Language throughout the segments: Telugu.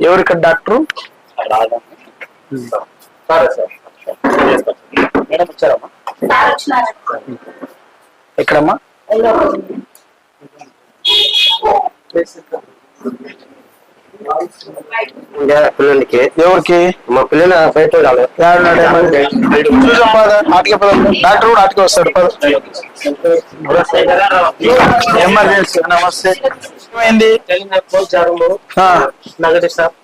ఎవరు ఇక్కడ డాక్టర్ సరే సార్. మేడం వచ్చారమ్మా. ఎక్కడమ్మా? పిల్లలకి. ఎవరికి? మా పిల్లల బయట? చూసమ్మా ఆటకే పద. డాక్టర్ కూడా ఆటకే వస్తాడు. పద. ఎమర్జెన్సీ. నమస్తే. ఏమైంది? ఆ, నగదు సార్.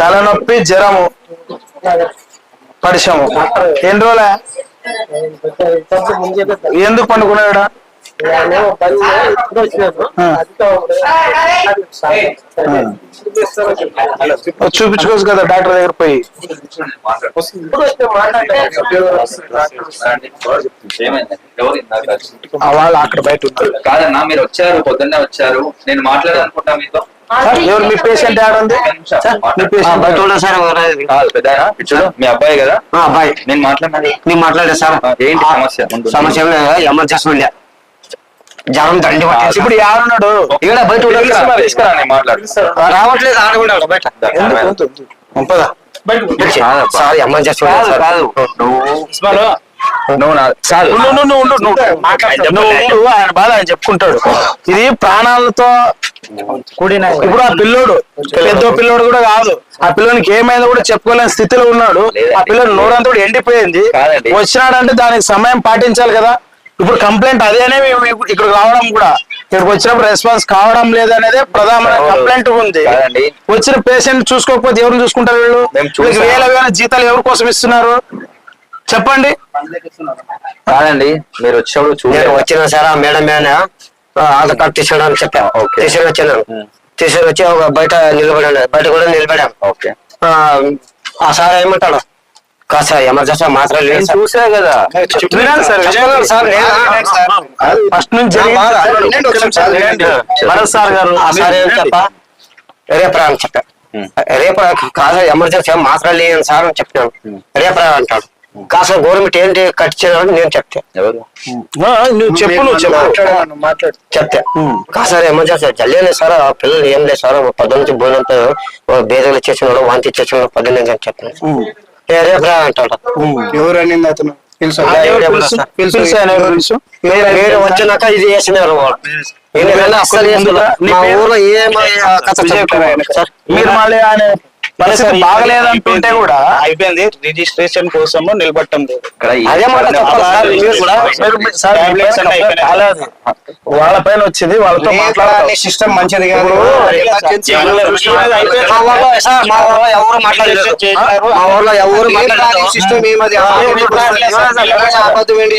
తలనొప్పి జ్వరము పడిశాము ఎన్ని రోజులే? ఎందుకు పండుకున్నాడా చూపించుకోవచ్చు కదా డాక్టర్ దగ్గర పోయి. వాళ్ళు అక్కడ బయట ఉన్నారు. కాదన్నా మీరు వచ్చారు పొద్దున్నే వచ్చారు. నేను మాట్లాడాలనుకుంటా మీతో. ఎవరు మీ పేషెంట్ పెద్ద చూడు మీ అబ్బాయి కదా? ఆ, అబ్బాయి. నేను మాట్లాడినది నేను మాట్లాడే సార్. ఏంటి సమస్య? సమస్య ఎమర్జెన్సీ జ్వరం దండి పట్టేసి ఇప్పుడు ఎవరున్నాడు? ఇక్కడ బయట రావట్లేదు ఆడ కూడా బయట. పంపదా. సార్ కాదు నువ్వు ఆయన బాధ ఆయన చెప్పుకుంటాడు. ఇది ప్రాణాలతో కూడిన ఇప్పుడు ఆ పిల్లోడు పెద్ద పిల్లోడు కూడా కాదు. ఆ పిల్లోనికి ఏమైందో కూడా చెప్పుకోలేని స్థితిలో ఉన్నాడు. ఆ పిల్లోడు నోరంతా కూడా ఎండిపోయింది. వచ్చినాడంటే దానికి సమయం పాటించాలి కదా. ఇప్పుడు కంప్లైంట్ అదేనే మేము ఇక్కడికి రావడం కూడా. ఇక్కడికి వచ్చినప్పుడు రెస్పాన్స్ కావడం లేదనేదే ప్రధానమైన. కంప్లైంట్ ఉంది. వచ్చిన పేషెంట్ చూసుకోకపోతే ఎవరు చూసుకుంటారు వీళ్ళు? వేల వేల జీతాలు ఎవరి కోసం ఇస్తున్నారు? చెప్పండి. కాదండి మీరు వచ్చినప్పుడు నేను చూడండి వచ్చిన సార్ ఆ మేడం మీద ఆధార్ కార్డు తీసుకుని అని చెప్పా. ఓకే. తీసుకుని వచ్చాను. తీసుకుని వచ్చి ఒక బయట నిలబడాను. బయట కూడా నిలబడాం ఓకే. ఆ, ఆ సార్ ఏమంటాడు? కాస్త ఎమర్జెన్సీ మాత్రం లేదు సార్. చూసా కదా. వినండి. సార్, చెప్పగలను సార్, ఫస్ట్ నుంచి జరిగింది. వినండి నిమిషం, వినండి. భరత్ సార్ గారు ఆ సార్ ఏం చెప్పా? రేపు రా అని చెప్పా. ఉం. రేపు రా, కాస్త ఎమర్జెన్సీ ఏం మాత్రం లేదు సార్ అని చెప్పాను రేపు రా అంటాడు. కాస్త గవర్నమెంట్ ఏంటి కట్టించాలని నేను చెప్తే ఎవరు? ఆ, నువ్వు చెప్పు నువ్వు చెప్పు. చెప్తే సార్ ఎమర్జెన్సీ జల్లేనే సార్ ఆ పిల్లలు ఏం లేదు సార్ పొద్దున్న నుంచి భోజనంతో బేదలు ఇచ్చేసినాడు వాంతి ఇచ్చేసినాడు పొద్దున్న అని చెప్పాను ఏ రేపు రా అంటాడు. ఎవరు అనింది అతను? తెలుసా? తెలుసు? మీరు వచ్చినాక ఇది చేసినారు. నీ మా? ఊర్లో ఏం కథ మీరు మళ్ళీ ఆయన పరిస్థితి బాగలేదంటుంటే కూడా అయిపోయింది. రిజిస్ట్రేషన్ కోసము నిలబట్టం. వాళ్ళ పైన వచ్చింది. వాళ్ళతో మాట్లాడాలి సిస్టమ్ మంచిది కాదు.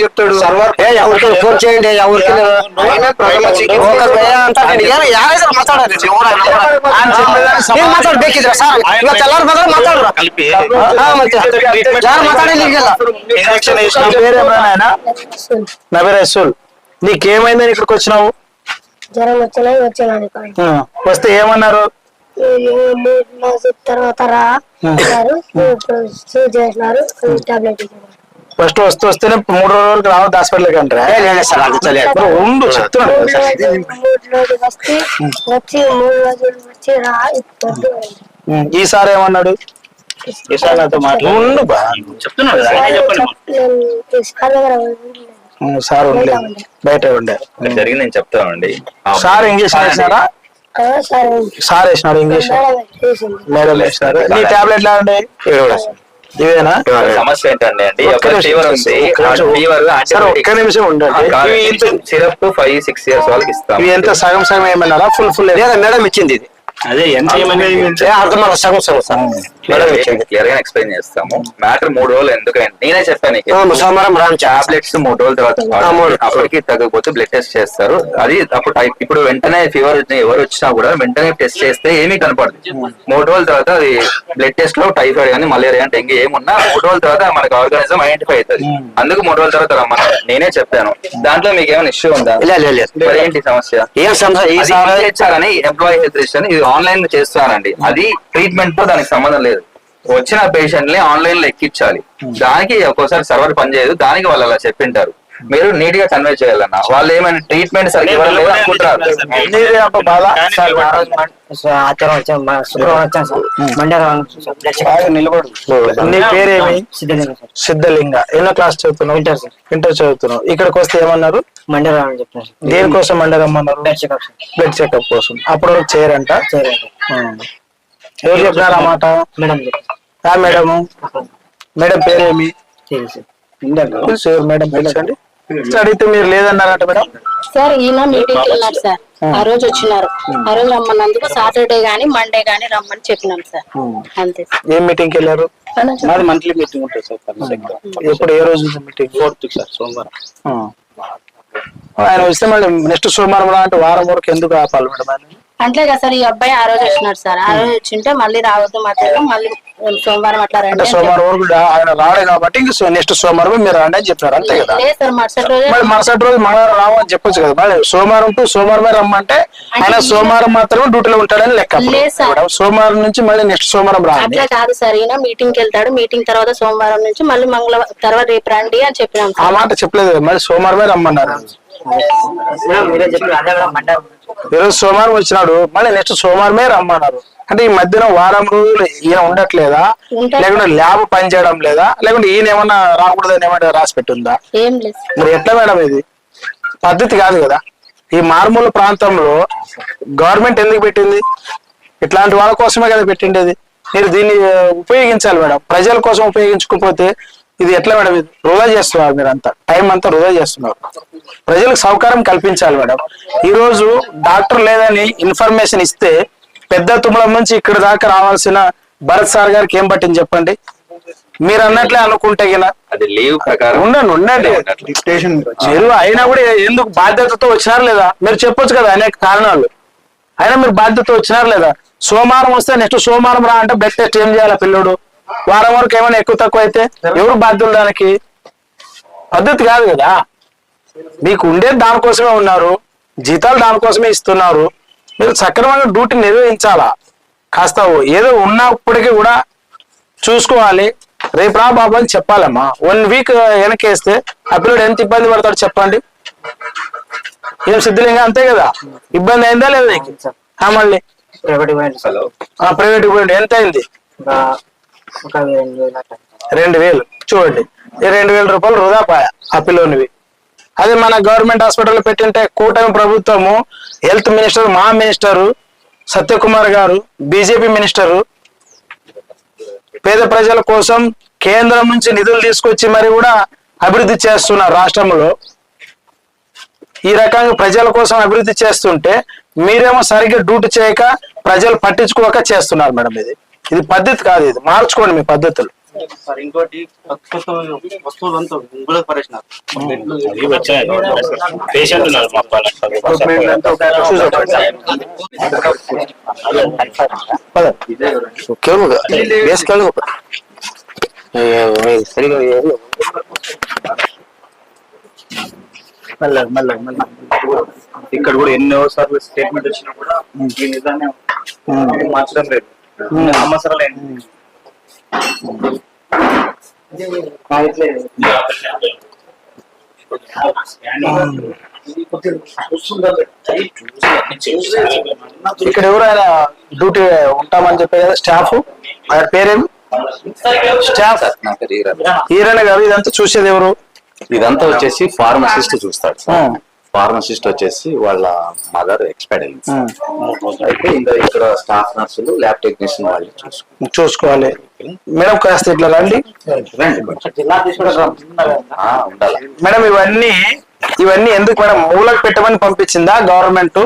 చెప్తాడు? సర్వర్ ఎవరికి ఫోన్ చేయండి ఎవరికి చికిత్స ఏ- యాభై సార్లు మాట్లాడారు కలిపి నా పేరు రసూల్. నీకేమైందని ఇక్కడికి వచ్చినావు. జ్వరం వచ్చినా ఆ, వస్తే ఏమన్నారు? తర్వాత రా చేసినారు. టాబ్లెట్ ఫస్ట్ వస్తే వస్తేనే మూడు రోజులకి రావద్దు ఇప్పుడు ఉండు చెప్తున్నాను మూడు రోజులు వచ్చి మూడు రోజులు వచ్చి రా ఈసారి ఏమన్నాడు? ఈసారి నాతో మాట్లాడు చెప్తున్నాడు సార్ ఉండలేదు. సార్ బయట ఉండే. జరిగింది నేను చెప్తానండి సార్ ఇంజక్షన్ వేసినారా ఆ, సరే సార్ వేసినాడు ఇంజక్షన్ మేడం వేసినారు. నీ టాబ్లెట్ సార్. ఇవేనా? సమస్య ఏంటండి అండి ఒక్క ఒక నిమిషం, ఫీవర్ ఉంది. ఒక్క నిమిషం. ఫీవర్ సార్ ఒక్క నిమిషం ఉండండి. సిరప్ ఫైవ్ సిక్స్ ఇయర్స్ వాళ్ళకి ఇస్తాం ఎంత సగం సగం ఏమన్నారా? ఫుల్ ఫుల్ మేడం ఇచ్చింది ఇది. అదే ఎంత అర్థం సగం సగం సార్ క్లియర్గా ఎక్స్ప్లెయిన్ చేస్తాము. మ్యాటర్ మూడు రోజులు ఎందుకంటే నేనే చెప్పాను సోమవారం రాను టాబ్లెట్స్ మూడు రోజుల తర్వాత. అప్పటికి తగ్గకపోతే బ్లడ్ టెస్ట్ చేస్తారు. అది అప్పుడు ఇప్పుడు వెంటనే ఫీవర్ ఎవరు వచ్చినా కూడా వెంటనే టెస్ట్ చేస్తే ఏమీ కనపడదు. మూడు రోజుల తర్వాత అది బ్లడ్ టెస్ట్లో టైఫాయిడ్ కానీ మలేరియా అంటే ఇంకా ఏమున్నా మూడు రోజుల తర్వాత మనకి ఆర్గానిజం ఐడెంటిఫై అవుతుంది. అందుకు మూడు రోజుల తర్వాత రమ్మని నేనే చెప్పాను. దాంట్లో మీకు ఏమైనా ఇష్యూ ఉందా? మరి ఏంటి సమస్య? ఏం సమస్య? ఎంప్లాయీ హెల్త్ రిజిస్టర్ ఇది ఆన్లైన్లో చేస్తున్నానండి అది ట్రీట్మెంట్తో దానికి సంబంధం లేదు. వచ్చిన పేషెంట్ని ఆన్లైన్లో ఎక్కించాలి. దానికి ఒక్కోసారి సర్వర్ పనిచేయదు దానికి వాళ్ళు అలా చెప్పింటారు. మీరు నీట్గా కన్వే చేయాలన్న. వాళ్ళు ఏమైనా ట్రీట్మెంట్ సరిగ్గా నీ పేరేమి? సార్. సిద్ధలింగ. ఎన్నో క్లాస్ చదువుతున్నావు? Inter sir. ఇంటర్ చదువుతున్నావు. ఇక్కడికి వస్తే ఏమన్నారు? మండే రావాలని చెప్తున్నారు దేనికోసం మండే రమ్మన్నారు? Blood checkup sir. Blood checkup కోసం. వరకు చేయరంట? ఉం. ఎవరు చెప్పినారు ఆ మాట? మేడం. చెప్పారు ఆ మేడము మేడం పేరేమి సరే మేడం అడిగితే మీరు లేదన్నారట మేడం. సార్ ఈయన మీటింగ్కి వెళ్ళారు సార్. ఆ. రోజు వచ్చినారు. ఆ రోజు రమ్మన్నందుకు సాటర్డే గానీ మండే గానీ రమ్మని చెప్పినాం సార్. అంతే సార్. ఏం మీటింగ్కి వెళ్ళారు? మాది మంత్లీ మీటింగ్ ఉంటుంది సార్ ఎప్పుడు ఏ రోజు మీటింగ్ ఫోర్త్ సార్ సోమవారం. ఆయన వస్తే మళ్ళీ నెక్స్ట్ సోమవారం రా అంటే వారం వరకు ఎందుకు ఆపాలి మేడం ఆయన అంతే కదా సార్ ఈ అబ్బాయి ఆ రోజు వచ్చినాడు సార్ ఆ రోజు వచ్చింటే మళ్ళీ రావద్దు మధ్యలో మళ్ళీ సోమవారం అట్లా రండి అంటే అని సోమవారం వరకు రా- ఆయన రాడే కాబట్టి ఇంక నెక్స్ట్ సోమవారం మీరు రండి అని చెప్పారు అంతే కదా చెప్పారు. లేదు సార్ మరుసటి రోజే మళ్ళీ మరుసటి రోజు మంగళవారం రావని చెప్పొచ్చు కదా సోమవారం టు సోమవారమే రమ్మంటే ఆయన సోమవారం మాత్రమే డ్యూటీలో ఉంటాడని లెక్క అప్పుడు. లేదు సార్. మేడం, సోమవారం నుంచి మళ్ళీ నెక్స్ట్ సోమవారం అట్లా కాదు సార్ ఈయన మీటింగ్కి వెళ్తాడు మీటింగ్ తర్వాత సోమవారం నుంచి మళ్ళీ మంగళవారం తర్వాత రేపు రండి అని చెప్పినాం ఆ మాట చెప్పలేదు కదా, మళ్ళీ సోమవారమే రమ్మన్నారు ఈరోజు సోమవారం వచ్చినాడు. మళ్ళీ నెక్స్ట్ సోమవారమే రమ్మన్నారు. అంటే ఈ మధ్యన వారం రోజులు ఈయన ఉండట్లేదా. లేకుంటే ల్యాబ్ పని చేయడం లేదా? లేకుంటే ఈయన ఏమన్నా రాకూడదని ఏమన్నా రాసి పెట్టుందా? ఏం లేదు. సార్. మరి ఎట్లా మేడం ఇది? పద్ధతి కాదు కదా. ఈ మారుమూల ప్రాంతంలో గవర్నమెంట్ ఎందుకు పెట్టింది? ఇట్లాంటి వాళ్ళ కోసమే కదా పెట్టిండేది. మీరు దీన్ని ఉపయోగించాలి మేడం. ప్రజల కోసం ఉపయోగించుకోకపోతే ఇది ఎట్లా మేడం? ఇది వృధా చేస్తున్నారు మీరు అంతా టైం అంతా వృధా చేస్తున్నారు. ప్రజలకు సౌకర్యం కల్పించాలి మేడం. ఈ రోజు డాక్టర్ లేదని ఇన్ఫర్మేషన్ ఇస్తే పెద్ద తుమ్మలం నుంచి ఇక్కడ దాకా రావాల్సిన భరత్ సార్ గారికి ఏం పట్టింది చెప్పండి? మీరు అన్నట్లే అనుకుంటే గిన అది లీవ్ ప్రకారం ఉండండి ఉండండి. మీరు అయినా కూడా ఎందుకు బాధ్యతతో వచ్చినారు లేదా? మీరు చెప్పొచ్చు కదా అనేక కారణాలు. అయినా మీరు బాధ్యతతో వచ్చినారు లేదా? సోమవారం వస్తే నెక్స్ట్ సోమవారం రా అంటే బ్లడ్ టెస్ట్ ఏం చేయాలి పిల్లడు? వారం వరకు ఏమైనా ఎక్కువ తక్కువ అయితే ఎవరు బాధ్యులు దానికి? పద్ధతి కాదు కదా. మీకు ఉండేది దానికోసమే ఉన్నారు జీతాలు దానికోసమే ఇస్తున్నారు. మీరు సక్రమంగా డ్యూటీ నిర్వహించాలా? కాస్త ఏదో ఉన్నప్పటికీ కూడా చూసుకోవాలి. రేపు రా బాబు అని చెప్పాలమ్మా. వన్ వీక్ వెనకేస్తే పిల్లడు ఎంత ఇబ్బంది పడతాడు చెప్పండి. ఏం సిద్ధలింగా? అంతే కదా. ఇబ్బంది అయిందా లేదా నీకు? మళ్ళీ. ప్రైవేట్ పోయింది ఎంత అయింది రెండు వేలు. చూడండి. ఈ రెండు వేల రూపాయలు వృధా పాయ ఆ పిల్లోనివి. అదే మన గవర్నమెంట్ హాస్పిటల్ పెట్టింటే కూటమి ప్రభుత్వము హెల్త్ మినిస్టర్ మా minister Satyakumar garu BJP minister పేద ప్రజల కోసం కేంద్రం నుంచి నిధులు తీసుకొచ్చి మరి కూడా అభివృద్ధి చేస్తున్నారు రాష్ట్రంలో. ఈ రకంగా ప్రజల కోసం అభివృద్ధి చేస్తుంటే మీరేమో సరిగ్గా డ్యూటీ చేయక ప్రజలు పట్టించుకోక చేస్తున్నారు మేడం ఇది. ఇది పద్ధతి కాదు ఇది. మార్చుకోండి మీ పద్ధతులు. సార్ ఇంకోటి వస్తువులు సరిగా మెల్లగా మెల్లగా మెల్లగా ఇక్కడ కూడా ఎన్నో సార్లు స్టేట్మెంట్ వచ్చినా కూడా ఈ నిజాన్ని మార్చడం లేదు. సంవత్సరాలు. ఇక్కడ ఎవరైనా డ్యూటీ ఉంటామని చెప్పే కదా స్టాఫ్? ఆయన పేరేమి స్టాఫ్. నా పేరు ఈరన్. ఈరణ గారు ఇదంతా చూసేది ఎవరు? ఇదంతా వచ్చేసి ఫార్మసిస్ట్ చూస్తాడు సార్. ఫార్మసిస్ట్ వచ్చేసి వాళ్ళ మదర్ ఎక్స్పైర్డ్ అయింది. అయితే ఇంకా ఇక్కడ స్టాఫ్ నర్సులు ల్యాబ్ టెక్నీషియన్ వాళ్ళు చూసుకుంటారు చూసుకోవాలి. మేడం కాస్త ఇట్లా రండి. ఉండాలి. మేడం ఇవన్నీ ఇవన్నీ ఎందుకు మేడం? మూలకు పెట్టమని పంపించిందా గవర్నమెంట్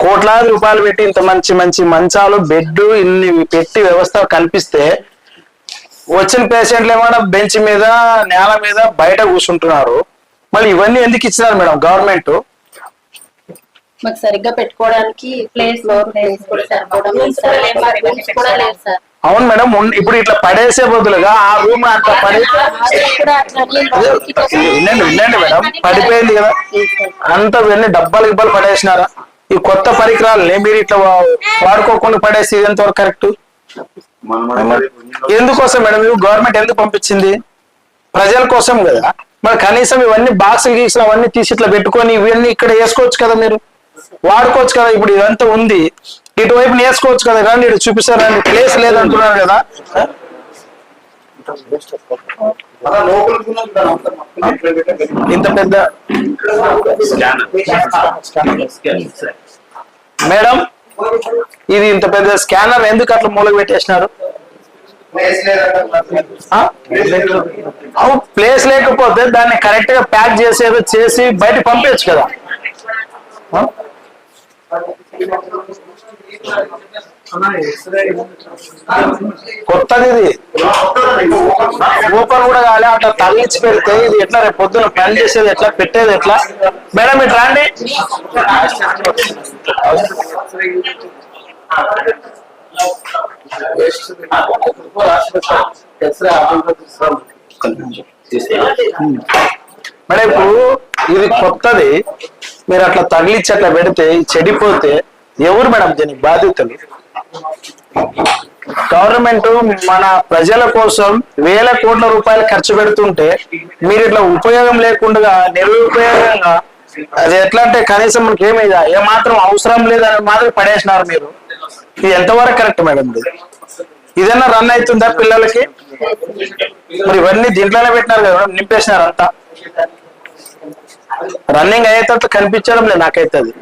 కోట్లాది రూపాయలు పెట్టి ఇంత మంచి మంచి మంచాలు బెడ్ ఇన్ని పెట్టి వ్యవస్థ కల్పిస్తే వచ్చిన పేషెంట్లు ఏమైనా బెంచ్ మీద నేల మీద బయట కూర్చుంటున్నారు. మళ్ళీ ఇవన్నీ ఎందుకు ఇచ్చినారు మేడం? గవర్నమెంట్? మాకు సరిగ్గా పెట్టుకోవడానికి ప్లేస్ కూడా లేదు సార్. అవును మేడం ఇప్పుడు ఇట్లా పడేసే బదులుగా ఆ రూమ్ అట్లా పడే అది కూడా అట్లా వినండి వినండి మేడం. పడిపోయింది కదా. అంత ఇవన్నీ డబ్బాలు గిబ్బాలు పడేసినారా? ఈ కొత్త పరికరాలని మీరు ఇట్లా వా- వాడుకోకుండా పడేసి ఎంతవరకు కరెక్ట్? ఎందుకోసం మేడం? ఇవి గవర్నమెంట్ ఎందుకు పంపించింది? ప్రజల కోసం కదా. మరి కనీసం ఇవన్నీ బాక్సులు గీసులు అవన్నీ తీసి ఇట్లా పెట్టుకొని ఇవన్నీ ఇక్కడ వేసుకోవచ్చు కదా మీరు? వాడుకోవచ్చు కదా? ఇప్పుడు ఇదంతా ఉంది. ఇటువైపు వేసుకోవచ్చు కదా? కానీ ఇటు చూపిస్తారండి ప్లేస్ లేదంటున్నారు కదా? ఇంత పెద్ద మేడం ఇది ఇంత పెద్ద స్కానర్ ఎందుకు అట్లా మూలగ పెట్టేసినారు? ప్లేస్ లేదంటే ఆ? అవు ప్లేస్ లేకపోతే దాన్ని కరెక్ట్గా ప్యాక్ చేసేది చేసి బయట పంపించచ్చు కదా? కొత్తది ఇది ఓపెన్ కూడా కాలే అట్లా తగిలించి పెడితే ఇది ఎట్లా రేపు పొద్దున పని చేసేది ఎట్లా పెట్టేది ఎట్లా మేడం ఇట్లా రండి మేడం ఇప్పుడు ఇది కొత్తది. మీరు అట్లా తగిలించి అట్లా పెడితే చెడిపోతే ఎవరు మేడం దీనికి బాధ్యతలు? గవర్నమెంట్ మన ప్రజల కోసం వేల కోట్ల రూపాయలు ఖర్చు పెడుతుంటే మీరు ఇట్లా ఉపయోగం లేకుండా నిరుపయోగంగా అది ఎట్లా అంటే కనీసం మనకి ఏమైందా ఏ మాత్రం అవసరం లేదని మాత్రం పడేసినారు మీరు. ఇది ఎంతవరకు కరెక్ట్ మేడం ఇది? ఇదన్నా రన్ అవుతుందా పిల్లలకి? మరి ఇవన్నీ దీంట్లోనే పెట్టినారు కదా నింపేసినారు అంతా. రన్నింగ్ అయ్యేటట్టు కనిపించడం లేదు నాకైతే అది.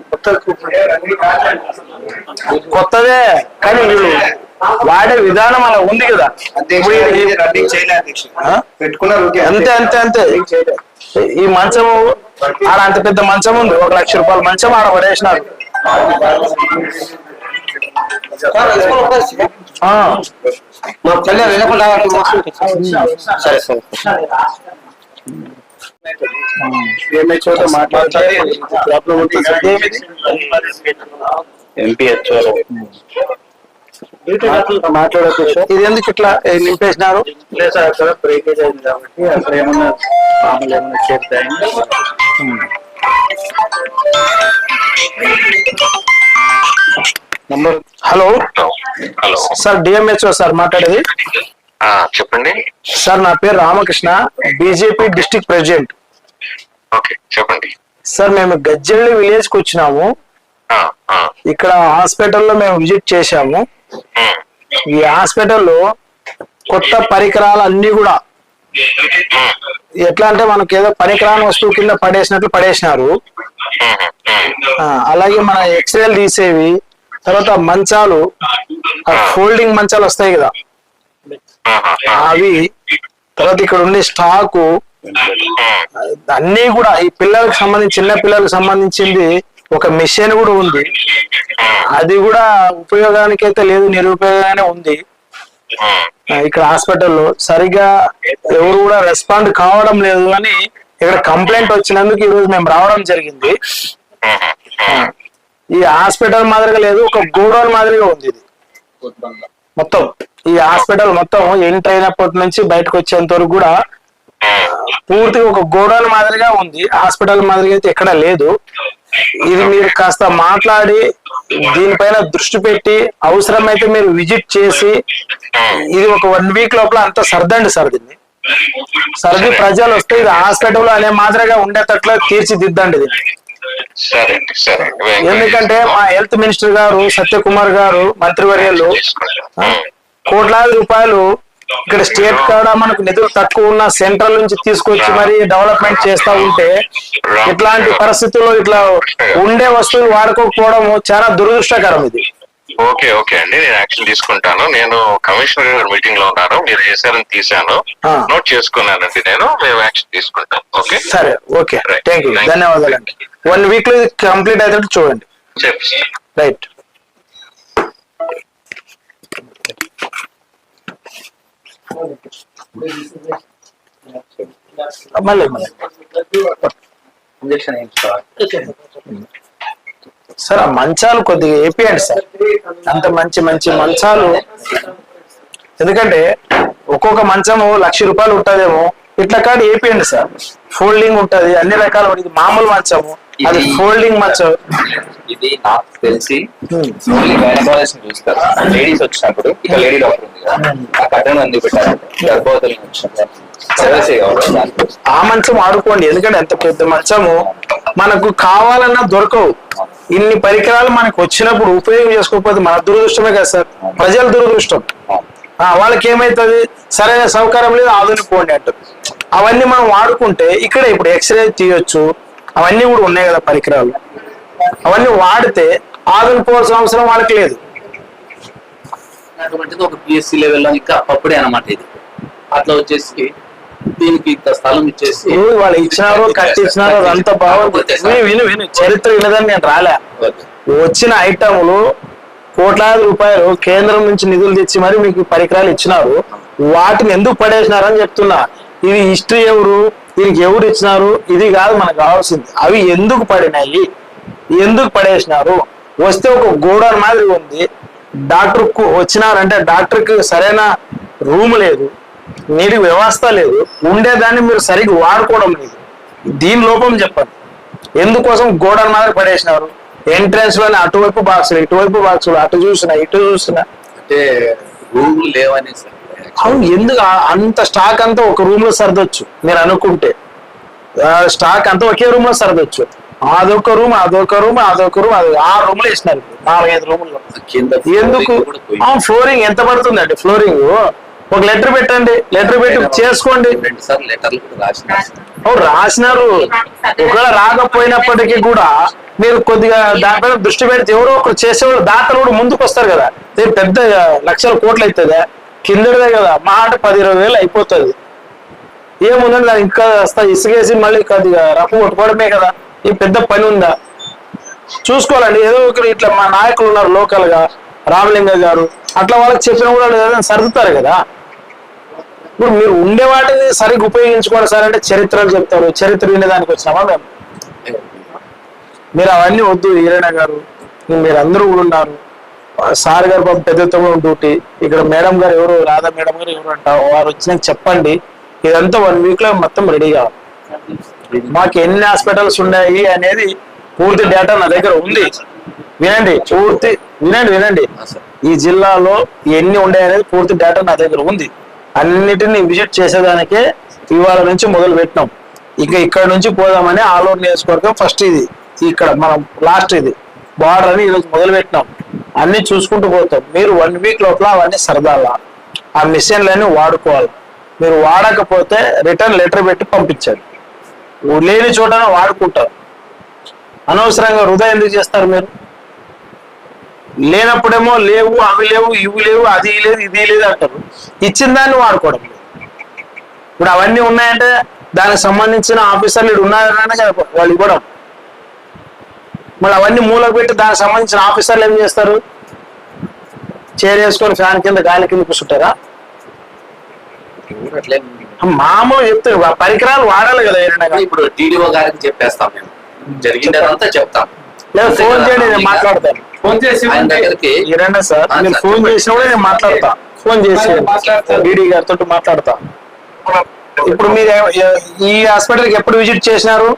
కొత్తదే కానీ వీళ్ళు వాడే విధానం అలా ఉంది కదా. అంతే అంతే. అంతే ఈ మంచము ఆడ అంత పెద్ద మంచం ఉంది ఒక లక్ష రూపాయల మంచం ఆడ పడేసినారు. మా చెల్లె వెళ్ళకుండా సరే సరే మాట్లాడతారు ఎంపీహెచ్ఓ మాట్లాడచ్చు ఇది ఎందుకు ఇట్లా నింపేసినారు లేదు సార్ అక్కడ బ్రేకేజ్ అయింది కాబట్టి అక్కడ ఏమన్నా మామూలు ఏమన్నా చేస్తాయని number hello hello sir DMHO sir మాట్లాడేది. చెప్పండి. సార్ నా పేరు Ramakrishna BJP district president okay చెప్పండి. సార్ మేము గజ్జెల్లి విలేజ్కి వచ్చినాము ఇక్కడ హాస్పిటల్లో మేము విజిట్ చేశాము. ఈ హాస్పిటల్లో కొత్త పరికరాలు అన్ని కూడా ఎట్లా అంటే మనకి ఏదో పరికరాన్ని వస్తువు కింద పడేసినట్లు పడేసినారు. అలాగే మన ఎక్స్రేలు తీసేవి తర్వాత మంచాలు ఫోల్డింగ్ మంచాలు వస్తాయి కదా. అవి తర్వాత ఇక్కడ ఉండే స్టాకు అన్ని కూడా ఈ పిల్లలకు సంబంధించి చిన్న పిల్లలకు సంబంధించింది ఒక మిషన్ కూడా ఉంది. అది కూడా ఉపయోగానికి అయితే లేదు నిరుపయోగానే ఉంది. ఇక్కడ హాస్పిటల్లో సరిగా ఎవరు కూడా రెస్పాండ్ కావడం లేదు అని ఇక్కడ కంప్లైంట్ వచ్చినందుకు ఈ రోజు మేము రావడం జరిగింది. ఈ హాస్పిటల్ మాదిరిగా లేదు ఒక గోడౌన్ మాదిరిగా ఉంది ఇది. మొత్తం ఈ హాస్పిటల్ మొత్తం ఎంటర్ అయినప్పటి నుంచి బయటకు వచ్చేంత వరకు కూడా పూర్తిగా ఒక గోడౌన్ మాదిరిగా ఉంది. హాస్పిటల్ మాదిరిగా అయితే ఎక్కడ లేదు. ఇది మీరు కాస్త మాట్లాడి దీనిపైన దృష్టి పెట్టి అవసరమైతే మీరు విజిట్ చేసి ఇది ఒక వన్ వీక్ లోపల అంత సర్దండి సార్ దీన్ని. సర్ది ప్రజలు వస్తే ఇది హాస్పిటల్ అనే మాదిరిగా ఉండేటట్లు తీర్చిదిద్దండి దీన్ని. సరే అండి సరే అండి ఎందుకంటే మా హెల్త్ మినిస్టర్ గారు సత్యకుమార్ గారు మంత్రివర్యులు కోట్లాది రూపాయలు ఇక్కడ స్టేట్ కాడ మనకు నిధులు తక్కువ ఉన్న సెంట్రల్ నుంచి తీసుకొచ్చి మరి డెవలప్మెంట్ చేస్తా ఉంటే ఇట్లాంటి పరిస్థితుల్లో ఇట్లా ఉండే వస్తువులు వాడుకోకపోవడం చాలా దురదృష్టకరం ఇది. ఓకే ఓకే అండి. నేను యాక్షన్ తీసుకుంటాను. నేను కమిషనర్ గారి మీటింగ్లో ఉన్నాను మీరు చేశారని తీశాను. నోట్ చేసుకున్నానండి నేను. మేము యాక్షన్ తీసుకుంటాం. ఓకే? సరే ఓకే. Right. వన్ వీక్లో కంప్లీట్ అయ్యేటట్టు చూడండి. రైట్ మళ్ళీ మళ్ళీ. ఇంజక్షన్ ఏంటి సార్? ఆ మంచాలు కొద్దిగా వేపియండి సార్. అంత మంచి మంచి మంచాలు. ఎందుకంటే ఒక్కొక్క మంచము లక్ష రూపాయలు ఉంటదేమో. ఇట్లా కాదు వేపియండి సార్. ఫోల్డింగ్ ఉంటది అన్ని రకాల మామూలు మంచము. అది ఫోల్డింగ్ మంచం ఇది నాకు తెలిసి ఓన్లీ గైనకాలజిస్ట్ చూస్తారు. లేడీస్ వచ్చినప్పుడు ఇక లేడీ డాక్టర్ ఉంది కదా ఆ కట్టను అందుకు పెట్టారు? గర్భవతులు. ఆ మంచం ఆడుకోండి ఎందుకంటే ఎంత పెద్ద మంచము మనకు కావాలన్నా దొరకవు. ఇన్ని పరికరాలు మనకు వచ్చినప్పుడు ఉపయోగం చేసుకోకపోతే మన దురదృష్టమే కదా సార్. ప్రజల దురదృష్టం. ఆ, వాళ్ళకి ఏమైతుంది? సరైన సౌకర్యం లేదు ఆధునికోండి అంటారు. అవన్నీ మనం వాడుకుంటే ఇక్కడ ఇప్పుడు ఎక్స్రే తీయొచ్చు అవన్నీ కూడా ఉన్నాయి కదా పరికరాలు. అవన్నీ వాడితే ఆధునికోవాల్సిన అవసరం వాళ్ళకి లేదు. ఒక పిఎస్సి లెవెల్లో ఇంకా అప్పుడే అన్నమాట ఇది. అట్లా వచ్చేసి దీనికి ఇంత స్థలం ఇచ్చేసి వాళ్ళు ఇచ్చినారు కట్టించినారు అదంతా బాగుంది. విను, విను చరిత్ర వినదని నేను రాలే. వచ్చిన ఐటములు కోట్లాది రూపాయలు కేంద్రం నుంచి నిధులు తెచ్చి మరి మీకు పరికరాలు ఇచ్చినారు. వాటిని ఎందుకు పడేసినారని చెప్తున్నా. ఇది హిస్టరీ ఎవరు? దీనికి ఎవరు ఇచ్చినారు? ఇది కాదు మనకు కావాల్సింది. అవి ఎందుకు పడినాయి? ఎందుకు పడేసినారు? వస్తే ఒక గోడౌన్ మాదిరి ఉంది. డాక్టర్కు వచ్చినారంటే డాక్టర్కి సరైన రూమ్ లేదు నీటి వ్యవస్థ లేదు ఉండేదాన్ని మీరు సరిగ్గా వాడుకోవడం లేదు. దీని లోపం చెప్పండి. ఎందుకోసం గోడౌన్ మాదిరి పడేసినారు? ఎంట్రన్స్లోనే అటువైపు బాక్సులు ఇటువైపు బాక్సులు అటు చూసినా ఇటు చూసినా. అంటే రూములు లేవనే సార్. అవును ఎందుకు? అంత స్టాక్ అంతా ఒక రూమ్లో సర్దొచ్చు మీరు అనుకుంటే. స్టాక్ అంతా ఒకే రూమ్లో సర్దొచ్చు. అదొక రూమ్ అదొక రూమ్ అదొక రూమ్ అది ఆ రూమ్లో వేసినారు. నాలుగైదు రూముల్లో. ఎందుకు? ఫ్లోరింగ్ ఎంత పడుతుందండి ఫ్లోరింగ్ ఒక లెటర్ పెట్టండి లెటర్ పెట్టి చేసుకోండి. రాసినారు. ఒకవేళ రాకపోయినప్పటికీ కూడా మీరు కొద్దిగా దానిపైన దృష్టి పెడితే ఎవరో ఒకరు చేసేవాళ్ళు దాతలు కూడా ముందుకు వస్తారు కదా పెద్ద లక్షల కోట్లు అవుతుందా కిందదే కదా మా అంటే పది ఇరవై వేలు అయిపోతుంది. ఏముందండి దానికి ఇంకా వస్తా ఇసుకేసి మళ్ళీ కొద్దిగా రఫ్ కొట్టుకోవడమే కదా ఈ పెద్ద పని ఉందా? చూసుకోవాలండి ఏదో ఒకరు ఇట్లా మా నాయకులు ఉన్నారు లోకల్గా రామలింగ గారు అట్లా వాళ్ళకి చెప్పిన కూడా సర్దుతారు కదా. ఇప్పుడు మీరు ఉండే వాటిని సరిగ్గా ఉపయోగించుకోండి సార్ అంటే చరిత్రలు చెప్తారు చరిత్ర వినేదానికి వచ్చినామా మేము? మీరు అవన్నీ వద్దు ఈరణ గారు మీరు అందరూ కూడా ఉన్నారు. సార్ గారు పాపం పెద్దతో డ్యూటీ. ఇక్కడ మేడం గారు ఎవరు రాధా మేడం గారు ఎవరు అంటారు వారు వచ్చినాక చెప్పండి. ఇదంతా వన్ వీక్లో మొత్తం రెడీ కావాలి మాకు ఎన్ని హాస్పిటల్స్ ఉన్నాయి అనేది పూర్తి డేటా నా దగ్గర ఉంది. వినండి పూర్తి వినండి వినండి. ఈ జిల్లాలో ఎన్ని ఉన్నాయి అనేది పూర్తి డేటా నా దగ్గర ఉంది. అన్నిటిని విజిట్ చేసేదానికే ఇవాళ నుంచి మొదలు పెట్టినాం. ఇక ఇక్కడ నుంచి పోదామని ఆలూరు నియోజకవర్గం ఫస్ట్ ఇది. ఇక్కడ మనం లాస్ట్ ఇది. బార్డర్ అని ఈరోజు మొదలు పెట్టినాం. అన్ని చూసుకుంటూ పోతాం. మీరు వన్ వీక్ లోపల అవన్నీ సరదాలా. ఆ మిషన్లన్నీ వాడుకోవాలి. మీరు వాడకపోతే రిటర్న్ లెటర్ పెట్టి పంపించాలి. లేని చోటన వాడుకుంటారు. అనవసరంగా వృధా ఎందుకు చేస్తారు మీరు? లేనప్పుడేమో లేవు అవి లేవు ఇవి లేవు అది లేదు ఇది లేదు అంటారు. ఇచ్చిన దాన్ని వాడుకోవడం ఇప్పుడు అవన్నీ ఉన్నాయంటే దానికి సంబంధించిన ఆఫీసర్లు ఇక్కడ ఉన్నారనే కదా వాళ్ళు ఇవ్వడం. మళ్ళీ అవన్నీ మూలకు పెట్టి దానికి సంబంధించిన ఆఫీసర్లు ఏం చేస్తారు? చైర్ వేసుకొని ఫ్యాన్ కింద గాలి కింద కూర్చుంటారా? మామూలు చెప్తారు ఆ పరికరాలు వాడాలి కదా. ఇప్పుడు టీడీఓ గారికి చెప్పేస్తాం మేము. జరిగిందేదంతా చెప్తాం. లేదా ఫోన్ చేయండి నేను మాట్లాడతాను. ఫోన్ చేసి ఆయన దగ్గరికి ఇరండి సార్ సార్, ఫోన్ చెప్పండి. చేసినా కూడా నేను మాట్లాడతా. ఫోన్ చేసి డీడీ గారితో మాట్లాడతా. ఇప్పుడు మీరు ఈ హాస్పిటల్కి ఎప్పుడు విజిట్ చేసినారు?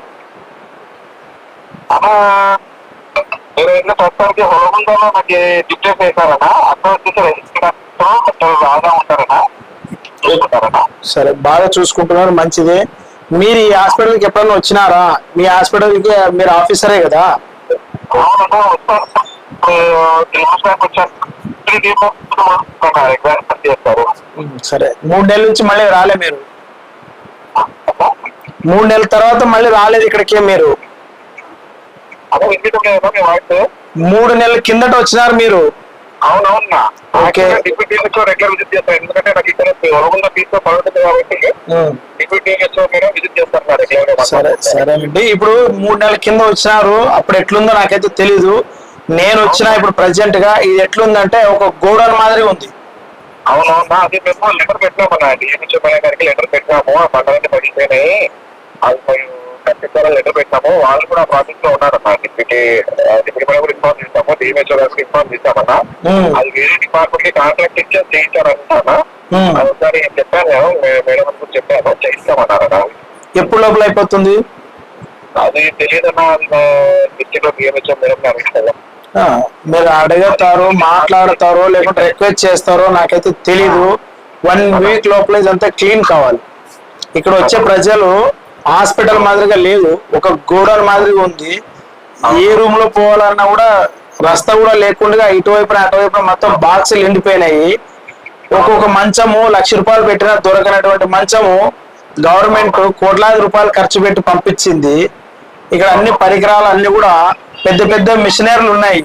ఇల్లు ప్రస్తుతానికి హోలగుండలో నాకు డిక్టేట్ చేశారనా అక్కడ వచ్చేసి బాగా ఉంటారనా సరే బాగా చూసుకుంటున్నారు మంచిదే. మీరు ఈ హాస్పిటల్కి ఎప్పుడైనా వచ్చినారా? మీ హాస్పిటల్కి మీరు ఆఫీసరే కదా? సరే. మూడు నెలల నుంచి మళ్ళీ రాలే మీరు? మూడు నెలల తర్వాత మళ్ళీ రాలేదు ఇక్కడికి మీరు అదే విజిట్ లేదా మీ వాయిస్ మూడు నెలల కిందట వచ్చినారు మీరు. అవునవునా. Okay. Deputy teacher regular visit చేస్తాను ఎందుకంటే నాకు ఇక్కడ పడుతుంది కాబట్టి. డిప్యూటీ విజిట్ రెగ్యులర్ సరే సరేనండి. ఇప్పుడు మూడు నెలల కింద వచ్చినారు. అప్పుడు ఎట్లుందో నాకైతే తెలీదు. నేను వచ్చిన ఇప్పుడు ప్రెసెంట్గా ఇది ఎట్లుందంటే ఒక గోడౌన్ మాదిరి ఉంది. అవునవునా. అది మేము లెటర్ పెట్టినామన్నా డిఎంహెచ్ గారికి లెటర్ పెట్టినాము ఆ పండుగ పడిపోయినాయి. అది ఖచ్చితంగా లెటర్ పెట్టాము వాళ్ళు కూడా ప్రాజెక్ట్లో ఉన్నారన్న డిప్యూటీ డిప్యూటీ మేడం కూడా ఇన్ఫార్మ్ చేస్తాము. డిఎంహెచ్ఓ గారికి ఇన్ఫార్మ్ చేస్తామన్నా. అది వేరే డిపార్ట్మెంట్కి కాంట్రాక్ట్ ఇచ్చి. అది ఒకసారి చెప్పాను నేను మేడం కూడా చెప్పాను చేయిస్తామన్నారన్నా ఎప్పుడు లోపల అయిపోతుంది? అది తెలియదన్నా డిస్ట్రిక్ట్లో బిఎంహెచ్ఎం మేడం అడుగుతారా ఆ, మీరు అడుగుతారో మాట్లాడతారో లేకుంటే రిక్వెస్ట్ చేస్తారో నాకైతే తెలీదు. వన్ వీక్ లోపల ఇదంతా క్లీన్ కావాలి. ఇక్కడ వచ్చే ప్రజలు హాస్పిటల్ మాదిరిగా లేదు. ఒక గోడౌన్ మాదిరిగా ఉంది. ఏ రూమ్లో పోవాలన్నా కూడా రస్తా కూడా లేకుండా ఇటువైపున అటువైపున మొత్తం బాక్సులు ఎండిపోయినాయి ఒక్కొక్క మంచము లక్ష రూపాయలు పెట్టినా దొరకనటువంటి మంచము గవర్నమెంట్ కోట్లాది రూపాయలు ఖర్చు పెట్టి పంపించింది. ఇక్కడ అన్ని పరికరాలు అన్ని కూడా పెద్ద పెద్ద మిషనరీలు ఉన్నాయి.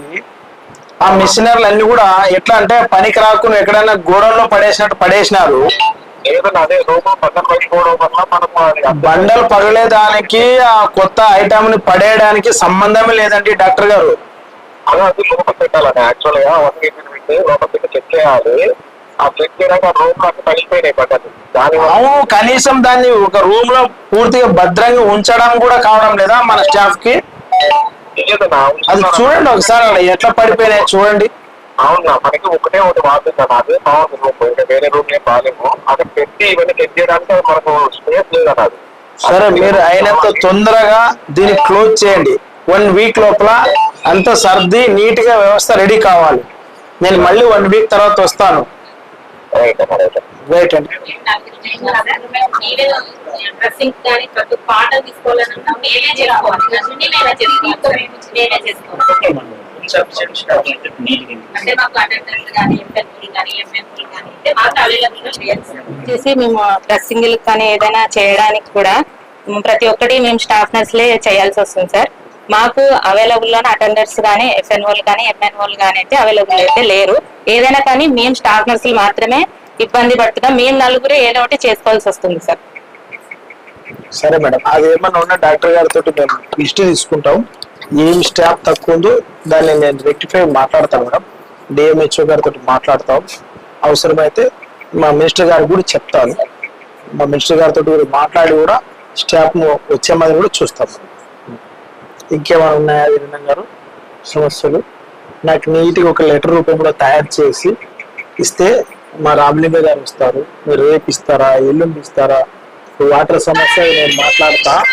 ఆ మిషనరీలు అన్ని కూడా ఎట్లా అంటే పనికి రాకుండా ఎక్కడైనా గోడౌన్లో పడేసినట్టు పడేసినారు. బండలు పగలేదానికి ఆ కొత్త ఐటమ్ని పడేయడానికి సంబంధమే లేదండి డాక్టర్ గారు. అది లోపల పెట్టాలని యాక్చువల్గా వన్ వీక్ పెట్టి లోపల పెట్టి చెక్ చేయాలి. ఆ చెక్ చేయడానికి ఆ రూమ్ పడ్డది దాని కనీసం దాన్ని ఒక రూమ్లో పూర్తిగా భద్రంగా ఉంచడం కూడా కావడం లేదా మన స్టాఫ్కి? అది చూడండి ఒకసారి ఎట్లా పడిపోయినాయి చూడండి. అవునా? మనకి ఒకటే ఒకటి వాడుతుంది అన్నది బాగుంది రూమ్ ఇంకా వేరే రూమ్ ఏం బాగాలేము అక్కడ పెట్టి ఇవన్నీ చెక్ చేయడానికి మనకు స్పేస్ లేదు అన్నది. సరే మీరు అయినంత తొందరగా దీన్ని క్లోజ్ చేయండి. వన్ వీక్ లోపల అంత సర్ది నీట్గా వ్యవస్థ రెడీ కావాలి. నేను మళ్ళీ వన్ వీక్ తర్వాత వస్తాను. రైట్ అండి. డ్రెస్సింగ్ కానీ అంటే మాకు అటెండెన్స్ అంటే మాకు అవైలబుల్ చేసి మేము డ్రెస్సింగ్ కానీ ఏదైనా చేయడానికి కూడా ప్రతి ఒక్కటి మేము స్టాఫ్ నర్స్లే చేయాల్సి వస్తుంది సార్. మాకు అవైలబుల్లోనే అటెండర్స్ కానీ ఎఫ్ఎన్ఓలు కానీ ఎంఎన్ఓలు కానీ అయితే అవైలబుల్ అయితే లేరు. ఏదైనా కానీ మేము స్టాఫ్ నర్సులు మాత్రమే ఇబ్బంది పడుతున్నాం. మేము నలుగురు ఏదో ఒకటి చేసుకోవాల్సి వస్తుంది సార్. సరే మేడం. అది ఏమన్నా ఉన్న డాక్టర్ గారితో మేము లిస్ట్ తీసుకుంటాం. ఏం స్టాఫ్ తక్కువ ఉందో దాన్ని నేను రెక్టిఫై మాట్లాడతాను మేడం. డిఎంహెచ్ఓ గారితో మాట్లాడతాం. అవసరమైతే మా మినిస్టర్ గారికి కూడా చెప్తాను. మా మినిస్టర్ గారితో కూడా మాట్లాడి కూడా స్టాఫ్ వచ్చే మాదిరి కూడా చూస్తాం. ఇంకేమైనా ఉన్నాయా వీరన్న గారు? సమస్యలు? నాకు నీట్గా ఒక లెటర్ రూపంలో తయారు చేసి ఇస్తే మా రామలింగ గారు ఇస్తారు. మీరు రేపు ఇస్తారా? ఎల్లుండి ఇస్తారా? వాటర్ సమస్య నేను మాట్లాడతా.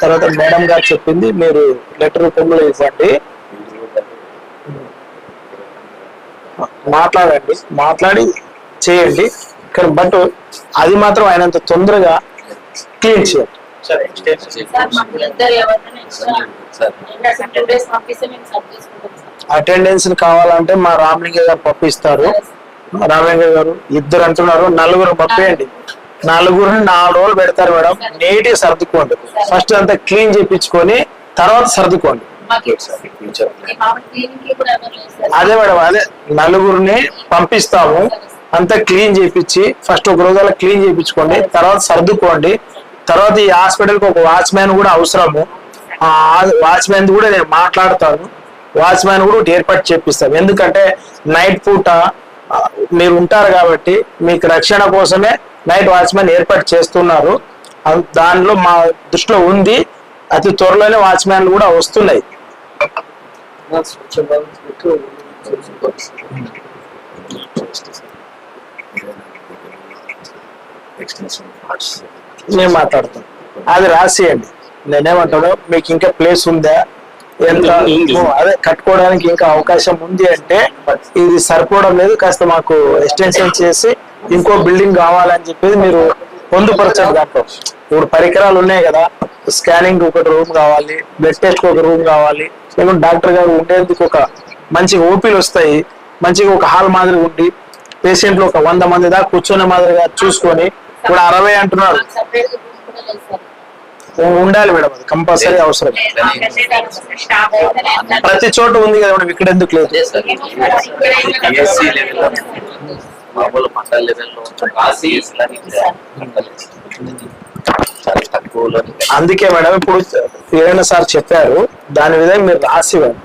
తర్వాత మేడం గారు చెప్పింది మీరు లెటర్ రూపంలో ఇవ్వండి. మాట్లాడండి మాట్లాడి చేయండి. కానీ బట్ అది మాత్రం ఆయనంత తొందరగా క్లీన్ చేయండి. అటెండెన్స్ కావాలంటే మా రామలింగ గారు పంపిస్తారు. రామలింగ గారు ఇద్దరు అంటున్నారు నలుగురు పంపేయండి. నలుగురిని నాలుగు రోజులు పెడతారు మేడం. నీట్గా సర్దుకోండి. ఫస్ట్ అంతా క్లీన్ చేయించుకొని తర్వాత సర్దుకోండి. అదే మేడం అదే నలుగురిని పంపిస్తాము. అంతా క్లీన్ చేయించి ఫస్ట్ ఒక రోజు క్లీన్ చేయించుకోండి తర్వాత సర్దుకోండి. తర్వాత ఈ హాస్పిటల్కి ఒక వాచ్మ్యాన్ కూడా అవసరము. ఆ వాచ్మ్యాన్ కూడా నేను మాట్లాడతాను. వాచ్మ్యాన్ కూడా ఒకటి ఏర్పాటు చేపిస్తాం. ఎందుకంటే నైట్ పూట మీరు ఉంటారు కాబట్టి మీకు రక్షణ కోసమే నైట్ వాచ్మెన్ ఏర్పాటు చేస్తున్నారు. దానిలో మా దృష్టిలో ఉంది. అతి త్వరలోనే వాచ్మ్యాన్లు కూడా వస్తున్నాయి. నేను మాట్లాడతాను. అది రాసియండి. నేనేమంటాను మీకు ఇంకా ప్లేస్ ఉందా? ఎంత? అదే కట్టుకోవడానికి ఇంకా అవకాశం ఉంది అంటే ఇది సరిపోవడం లేదు. కాస్త మాకు ఎక్స్టెన్షన్ చేసి ఇంకో బిల్డింగ్ కావాలని చెప్పేది మీరు పొందుపరచండి దాంట్లో. ఇప్పుడు పరికరాలు ఉన్నాయి కదా స్కానింగ్ ఒకటి రూమ్ కావాలి బ్లడ్ టెస్ట్ ఒక రూమ్ కావాలి లేకుంటే డాక్టర్ గారు ఉండేందుకు ఒక మంచి ఓపీలు వస్తాయి మంచిగా ఒక హాల్ మాదిరి ఉండి పేషెంట్లు ఒక వంద మంది దాకా కూర్చునే మాదిరిగా చూసుకొని ఇప్పుడు అరవై అంటున్నారు. ఉండాలి మేడం అది కంపల్సరీ అవసరం. ప్రతి చోట ఉంది కదా మేడం ఇక్కడ ఎందుకు లేదు? మామూలు మండల్ లెవెల్లో చాలా తక్కువలో అందుకే మేడం ఇప్పుడు వీరన్న సార్ చెప్పారు దాని విధంగా మీరు రాసి ఇవ్వండి.